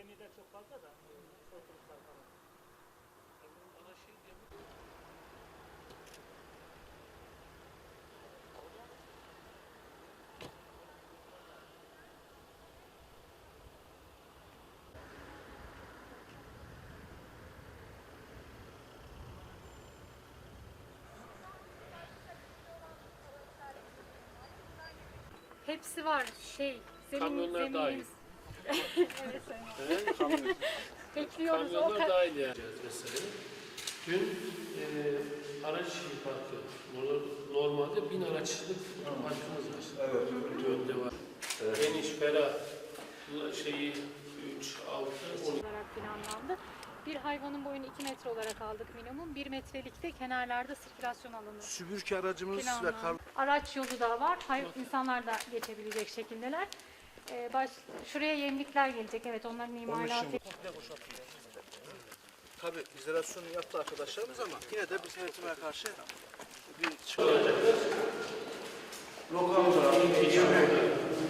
demirler çok fazla da. Oturuşlar falan. Bana şey diye Hepsi var. Şey, zemin, Kamyonlar zeminimiz. dahil. Evet sayın. Evet, kamyon. Bekliyoruz. O Kamyonlar ka- dahil yani. Mesela. Dün e, araç parkı. Nor- Normalde bin araçlık parkımız var. Evet. Önde var. Geniş, ferah. Şeyi 3, 6, 12. olarak planlandı. Bir hayvanın boyunu 2 metre olarak aldık minimum. 1 metrelikte kenarlarda sirkülasyon alanı Sübürke aracımız ve planlandı. kar Araç yolu da var. Hay insanlar da geçebilecek şekildeler. Ee, baş, şuraya yemlikler gelecek. Evet onların imalatı. tabi izolasyonu yaptı arkadaşlarımız ama yine de biz yönetime karşı bir çıkar. Lokanta, yemek,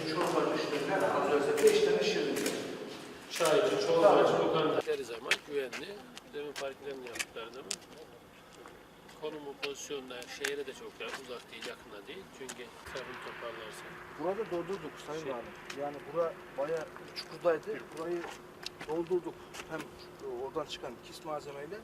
çorba düştüğünde az önce 5 tane şirin. Çaycı, çorbacı, lokanta. Her zaman güvenli. Demin parklerini yaptıkları zaman. Konumu, pozisyonda şehre de çok yakın, uzak değil, yakında değil. Çünkü trafik toparlarsa. Burada doldurduk Sayın Valim. Yani bura bayağı çukurdaydı. Burayı doldurduk. Hem oradan çıkan kis malzemeyle